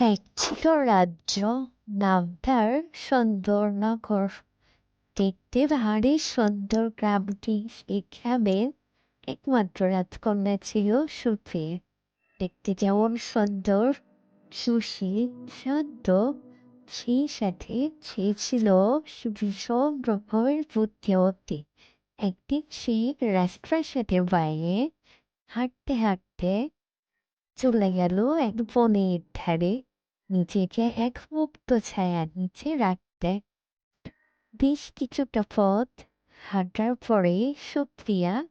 এক ছিল রাজ্য নাম তার সুন্দরনগর দেখতে ভারী সুন্দর গ্রামটি গ্রামের একমাত্র রাজকন্যা ছিল সুফি দেখতে যেমন সুন্দর সুশীল শান্ত, সেই সাথে সে ছিল ভীষণ রকমের বুদ্ধিমতী। একদিন সে রাজপ্রাসাদের বাইরে হাঁটতে হাঁটতে চলে গেল এক বনের ধারে। নিজেকে এক মুক্ত ছায়ার নিচে রাখতে বেশ কিছুটা পথ হাঁটার পরে সুপ্রিয়া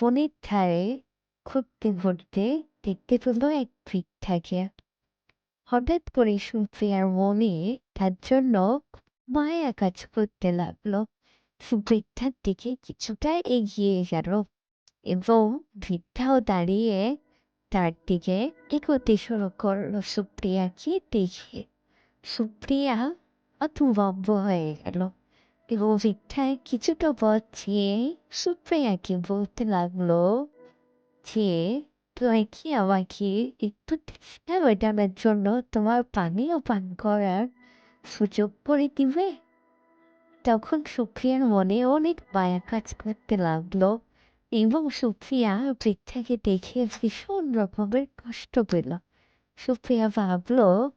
বনের ধারে ঘুরতে ঘুরতে দেখতে পেল এক বৃদ্ধাকে হঠাৎ করে সুপ্রিয়ার মনে তার জন্য মায়া কাজ করতে লাগল। বৃদ্ধার দিকে কিছুটা এগিয়ে গেল এবং বৃদ্ধাও দাঁড়িয়ে তার দিকে এগোতে শুরু করল সুপ্রিয়াকে দেখে। সুপ্রিয়া অতুভব্য হয়ে গেল। এবং ভিক্ষায় কিছুটা পথ চেয়ে সুপ্রিয়াকে বলতে লাগল, যে, তুমি কি আমাকে একটু টানার জন্য তোমার পানীয় পান করার সুযোগ করে দিবে? তখন সুপ্রিয়ার মনে অনেক মায়া কাজ করতে লাগল। এবং সুপ্রিয়া বৃদ্ধাকে দেখে ভীষণ রকমের কষ্ট পেল। সুপ্রিয়া ভাবল,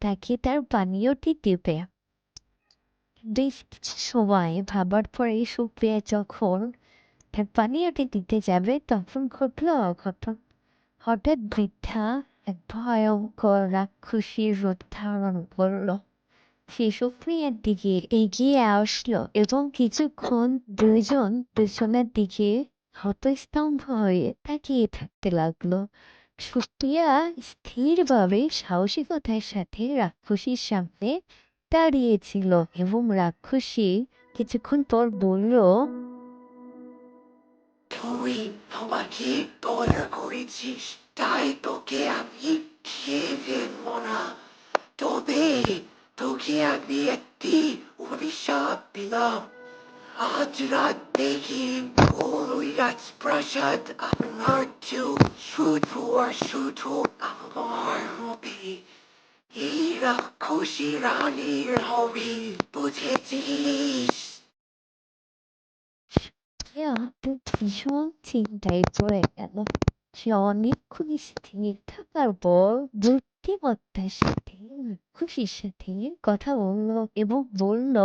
তাকে তার পানীয়টি দেবে। বেশ কিছু সময় ভাবার পরে সুপ্রিয়া যখন তার পানীয়টি দিতে যাবে, তখন ঘটল অঘটন। হঠাৎ বৃদ্ধা এক ভয়ঙ্কর রাক্ষসীর রূপ ধারণ করল। সে সুপ্রিয়ার দিকে এগিয়ে আসলো এবং কিছুক্ষণ দুজন পেছনের দিকে হতস্তম্ভ তাকিয়ে থাকতে লাগল। সুপ্রিয়া স্থিরভাবে সাহসিকতার সাথে রাক্ষসীর সামনে দাঁড়িয়েছিল এবং রাক্ষসী কিছুক্ষণ পর বলল, তুই আমাকে দয়া করেছিস, তাই তোকে আমি খেয়ে ফেলব তবে তোকে আমি একটি অভিশাপ দিলাম। আজ রাত থেকে ওই রাজপ্রাসাদ আমার কেউ শুধু আর শুধু আমার হবে এই রাক্ষসী রানীর হবে বুঝেছিস ভীষণ চিন্তায় পড়ে গেল সে অনেকক্ষণ স্থির থাকার পর বুদ্ধিমত্তার সাথে খুশির সাথে কথা বলল এবং বলল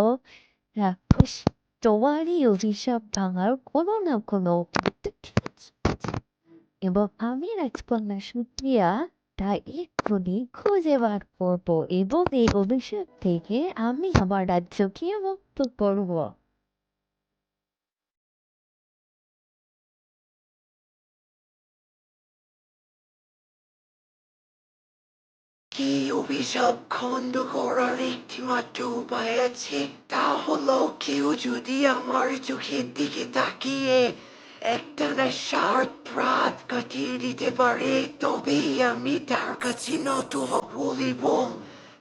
রাক্ষস তোমার এই অভিশাপ ভাঙার কোনো না কোনো এবং আমি রাজকন্যা সুপ্রিয়া তা এক্ষুনি খুঁজে বার করব এবং এই অভিশাপ থেকে আমি আমার রাজ্যকে মুক্ত করব কি অভিশাপ খণ্ড করার একটিমাত্র উপায় আছে তা হলো কেউ যদি আমার চোখের দিকে তাকিয়ে একটানা ষাট রাত কাটিয়ে দিতে পারে তবেই আমি তার কাছে হব এবং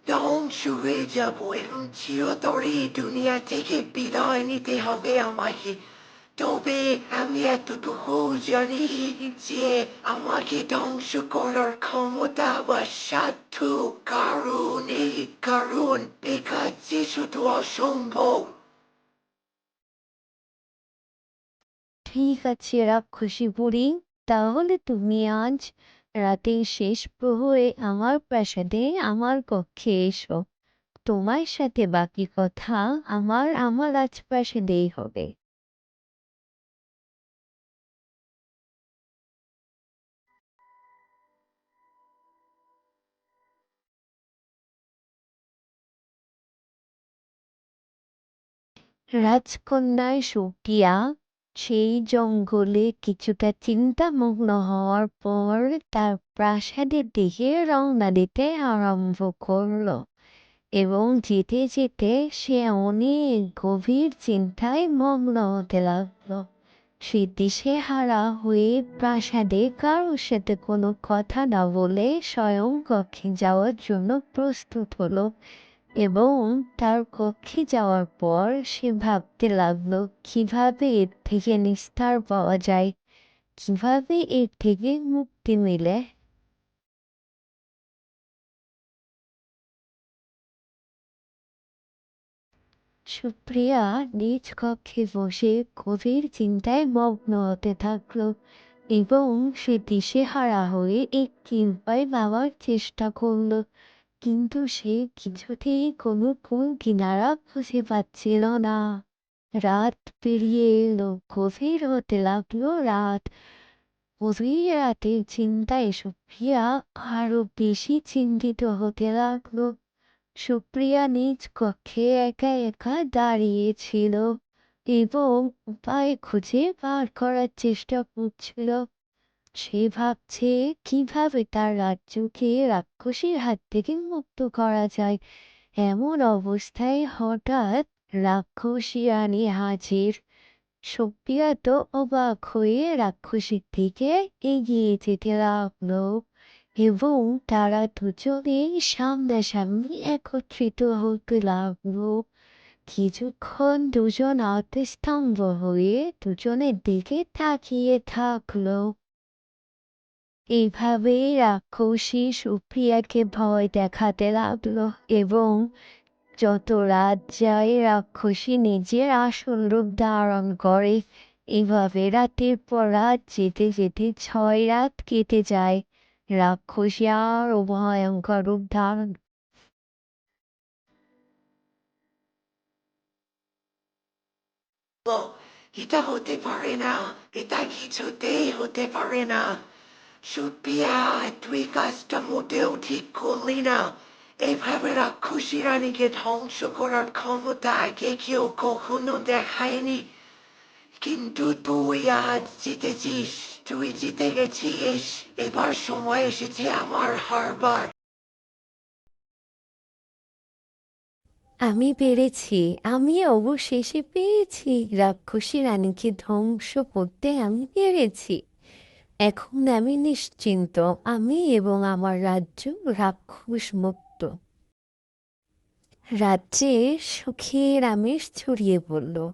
ধ্বংস হয়ে যাব এবং চিরতরে দুনিয়া থেকে বিদায় নিতে হবে আমাকে তবে আমি এতটুকু জানি যে আমাকে ধ্বংস করার ক্ষমতা বা সাধ্য কারণ এই কারণ যে শুধু অসম্ভব। ঠিক আছে, রাক্ষসী বুড়ি, তাহলে তুমি আজ রাতে শেষ প্রহরে আমার প্রাসাদে আমার কক্ষে এসো। তোমার সাথে বাকি কথা আমার আমার আজ প্রাসাদেই হবে। রাজকন্যায় সুকিয়া সেই জঙ্গলে কিছুটা চিন্তামগ্ন হওয়ার পর তার প্রাসাদের দিকে রওনা দিতে আরম্ভ করল এবং যেতে যেতে সে অনেক গভীর চিন্তায় মগ্ন হতে লাগল। সে দিশে হারা হয়ে প্রাসাদে কারোর সাথে কোনো কথা না বলে স্বয়ং কক্ষে যাওয়ার জন্য প্রস্তুত হলো। এবং তার কক্ষে যাওয়ার পর সে ভাবতে লাগল, কীভাবে এর থেকে নিস্তার পাওয়া যায়? কীভাবে এর থেকে মুক্তি মিলে? সুপ্রিয়া নিজ কক্ষে বসে গভীর চিন্তায় মগ্ন হতে থাকল এবং সে দিশেহারা হয়ে এক উপায় ভাবার চেষ্টা করল। কিন্তু সে কিছুতেই কোনো কোন কিনারা খুঁজে পাচ্ছিল না। রাত পেরিয়ে এলো, গভীর হতে লাগল রাত। গভীর রাতের চিন্তায় সুপ্রিয়া আরও বেশি চিন্তিত হতে লাগল। সুপ্রিয়া নিজ কক্ষে একা একা দাঁড়িয়েছিল এবং উপায় খুঁজে বার করার চেষ্টা করছিল। সে ভাবছে কীভাবে তার রাজ্যকে রাক্ষসীর হাত থেকে মুক্ত করা যায়। এমন অবস্থায় হঠাৎ রাক্ষসী রানী হাজির। সুপ্রিয়া তো অবাক হয়ে রাক্ষসীর দিকে এগিয়ে যেতে লাগল এবং তারা দুজনেই সামনাসামনি একত্রিত হতে লাগল। কিছুক্ষণ দুজন আতস্তম্ভ হয়ে দুজনের দিকে তাকিয়ে থাকল। এইভাবেই রাক্ষসী সুপ্রিয়াকে ভয় দেখাতে লাগল এবং যত রাত যায় রাক্ষসী নিজের আসল রূপ ধারণ করে। এভাবে রাতের পর রাত যেতে যেতে ছয় রাত কেটে যায়। রাক্ষসী আরও ভয়ঙ্কর রূপ ধারণ এটা হতে পারে না। এটা কিছুতেই হতে পারে না। সুপ্রিয়া তুই কাজটা মোটেও ঠিক করলি না এভাবে রাক্ষসী রানীকে ধ্বংস করার ক্ষমতা আগে কেউ কখনো দেখায়নি কিন্তু তুই আজ জিতেছিস তুই জিতে গেছিস এবার সময় এসেছে আমার হারবার আমি পেরেছি আমি অবশেষে পেয়েছি রাক্ষসী রানীকে ধ্বংস করতে আমি পেরেছি এখন আমি নিশ্চিন্ত, আমি এবং আমার রাজ্য রাক্ষস মুক্ত। রাজ্যে সুখের আমেজ ছড়িয়ে পড়ল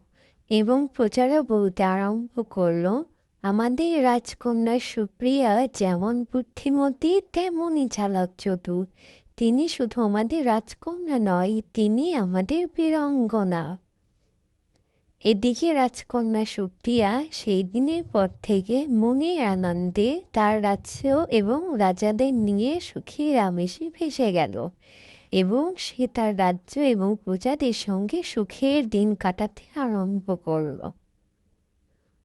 এবং প্রচারও বলতে আরম্ভ করল, আমাদের রাজকন্যা সুপ্রিয়া যেমন বুদ্ধিমতী তেমনই চালাক চতুর। তিনি শুধু আমাদের রাজকন্যা নয়, তিনি আমাদের বীরাঙ্গনা। এদিকে রাজকন্যা সুপ্রিয়া সেই দিনের পর থেকে মনে আনন্দে তার রাজ্য এবং রাজাদের নিয়ে সুখী রামেশে ভেসে গেল। এবং সে তার রাজ্য এবং প্রজাদের সঙ্গে সুখের দিন কাটাতে আরম্ভ করল।